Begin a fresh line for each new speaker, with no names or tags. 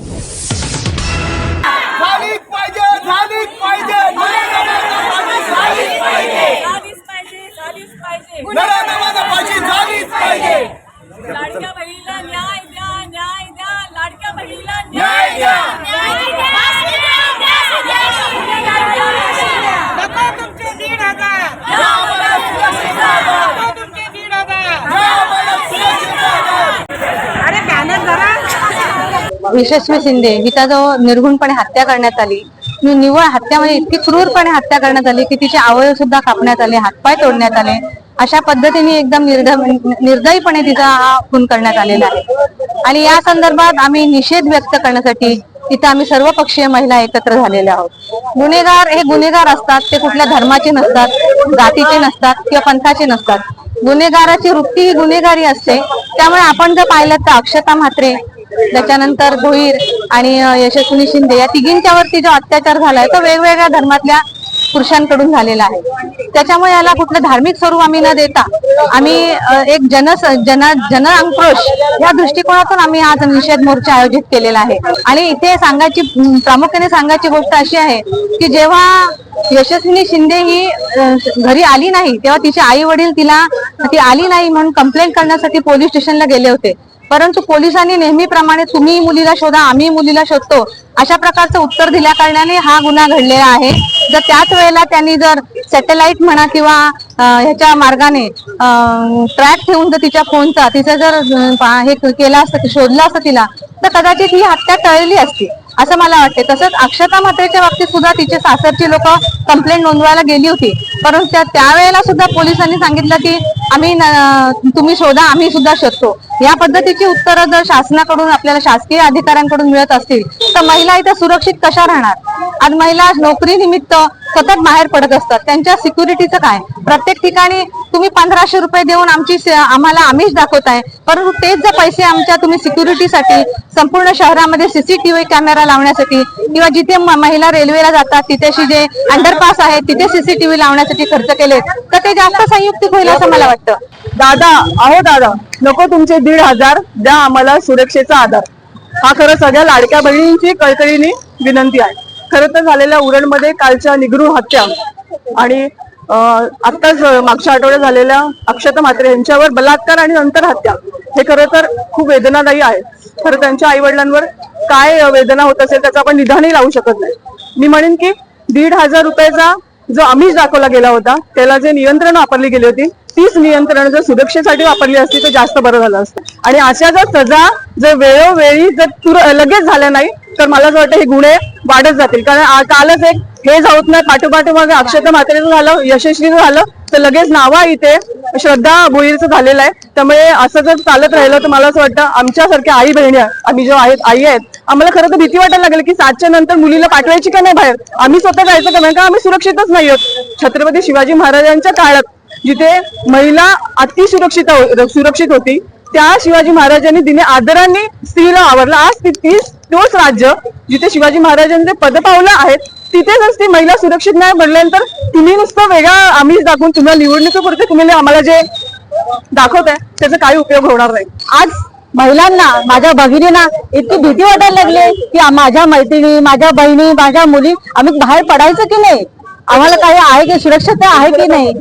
you
यशस्वी शिंदे हिचा जो हत्या करण्यात आली. निव्वळ हत्या म्हणजे इतकी क्रूरपणे हत्या करण्यात आली की तिचे अवयव सुद्धा कापण्यात आले हातपाय तोडण्यात आले. अशा पद्धतीने एकदम निर्ध निर्दयीपणे तिचा हा खून करण्यात आलेला आहे. आणि या संदर्भात आम्ही निषेध व्यक्त करण्यासाठी तिथं आम्ही सर्व पक्षीय महिला एकत्र झालेल्या आहोत. गुन्हेगार हे गुन्हेगार असतात ते कुठल्या धर्माचे नसतात जातीचे नसतात किंवा पंथाचे नसतात. गुन्हेगाराची वृत्ती ही गुन्हेगारी असते. त्यामुळे आपण जर पाहिलं तर अक्षता म्हात्रे त्याच्यानंतर भोईर आणि यशस्वी यशस्विनी शिंदे या तिघींच्यावरती जो अत्याचार झालाय तो वेगवेगळ्या धर्मातल्या पुरुषांकडून झालेला आहे. त्याच्यामुळे याला कुठलं धार्मिक स्वरूप आम्ही न देता आम्ही एक जन जन जन अंक्रोश या दृष्टिकोनातून आम्ही आज निषेध मोर्चा आयोजित केलेला आहे. आणि इथे सांगायची प्रामुख्याने सांगायची गोष्ट अशी आहे की जेव्हा यशस्विनी शिंदे ही घरी आली नाही तेव्हा तिचे आई वडील तिला ती आली नाही म्हणून कंप्लेंट करण्यासाठी पोलीस स्टेशनला गेले होते. परंतु पोलिसांनी नेहमीप्रमाणे तुम्ही मुलीला शोधा आम्ही मुलीला शोधतो. अशा प्रकारचं उत्तर दिल्या कारणाने हा गुन्हा घडलेला आहे. जर त्याच वेळेला त्यांनी जर सॅटेलाइट म्हणा किंवा ह्याच्या मार्गाने ट्रॅक ठेवून जर तिच्या फोनचा तिचं जर हे केला असतं शोधलं असतं तिला तर कदाचित ही हत्या टळली असती. असं मला वाटते तसंच अक्षता म्हात्रेच्या बाबतीत सुद्धा तिचे सासरची लोक कंप्लेंट नोंदवायला गेली होती. परंतु त्या त्यावेळेला सुद्धा पोलिसांनी सांगितलं की आम्ही तुम्ही शोधा आम्ही सुद्धा शोधतो. या पद्धतीची उत्तरं जर शासनाकडून आपल्याला शासकीय अधिकाऱ्यांकडून मिळत असतील तर महिला इथं सुरक्षित कशा राहणार? आज महिला नोकरी निमित्त सतत बाहेर पडत असतात. त्यांच्या सिक्युरिटीचं काय? प्रत्येक ठिकाणी तुम्ही पंधराशे रुपये देऊन आमची आम्हाला आमिष दाखवताय. परंतु तेच जर पैसे आमच्या तुम्ही सिक्युरिटीसाठी संपूर्ण शहरामध्ये सीसीटीव्ही कॅमेरा लावण्यासाठी किंवा जिथे महिला रेल्वेला जातात तिथेशी जे अंडरपास आहे तिथे सीसीटीव्ही लावण्यासाठी खर्च केलेत तर ते जास्त संयुक्तिक होईल असं मला वाटतं.
दादा अहो दादा नको तुमचे दीड हजार द्या आम्हाला सुरक्षेचा आधार. हा खरं सगळ्या लाडक्या बहिणींची कळकळीने विनंती आहे. खरं तर झालेल्या उरणमध्ये कालच्या निगृह हत्या आणि आत्ताच मागच्या आठवड्यात झालेल्या अक्षता म्हात्रे यांच्यावर बलात्कार आणि नंतर हत्या हे खरं तर खूप वेदनादायी आहे. खरं त्यांच्या आई वडिलांवर काय वेदना होत असेल त्याचा आपण निधानही लावू शकत नाही. मी म्हणेन की दीड हजार रुपयाचा जो आमिष दाखवला गेला होता त्याला जे नियंत्रण वापरली गेली होती तीच नियंत्रण जर सुरक्षेसाठी वापरली असती तर जास्त बरं झालं असतं. आणि अशा जर सजा जर वेळोवेळी जर तुर लगेच झाल्या नाही तर मला असं वाटतं हे गुन्हे वाढत जातील. कारण कालच एक हे जाऊत नाही पाठोपाठोमागे अक्षता म्हात्रेचं झालं यशस्वीचं झालं तर लगेच नावा इथे श्रद्धा भोईरचं झालेलं आहे. त्यामुळे असं जर चालत राहिलं तर मला असं वाटतं आमच्यासारख्या आई बहिणी आम्ही जो आहेत आई आहेत आम्हाला खरं तर भीती वाटायला लागली की सातच्या नंतर मुलीला पाठवायची का नाही बाहेर? आम्ही स्वतः जायचं का? नाही का आम्ही सुरक्षितच नाही आहोत. छत्रपती शिवाजी महाराजांच्या काळात जिथे महिला अति सुरक्षित हो- सुरक्षित होती. त्या शिवाजी महाराजांनी दिने आदरांनी स्त्रीला आवरला. आज ती तीच तोच राज्य जिथे शिवाजी महाराजांचे पदपावलं आहेत तिथे जर ती महिला सुरक्षित नाही म्हणल्यानंतर तुम्ही नुसतं वेगळा आम्ही दाखवून तुम्हाला निवडणुकीपुरते तुम्ही आम्हाला जे दाखवताय त्याचा काही उपयोग होणार नाही.
आज महिलांना माझ्या भगिनींना इतकी भीती वाटायला लागली की माझ्या मैत्रिणी माझ्या बहिणी माझ्या मुली आम्ही बाहेर पडायचं की नाही? आम्हाला काही आहे की सुरक्षित आहे की नाही?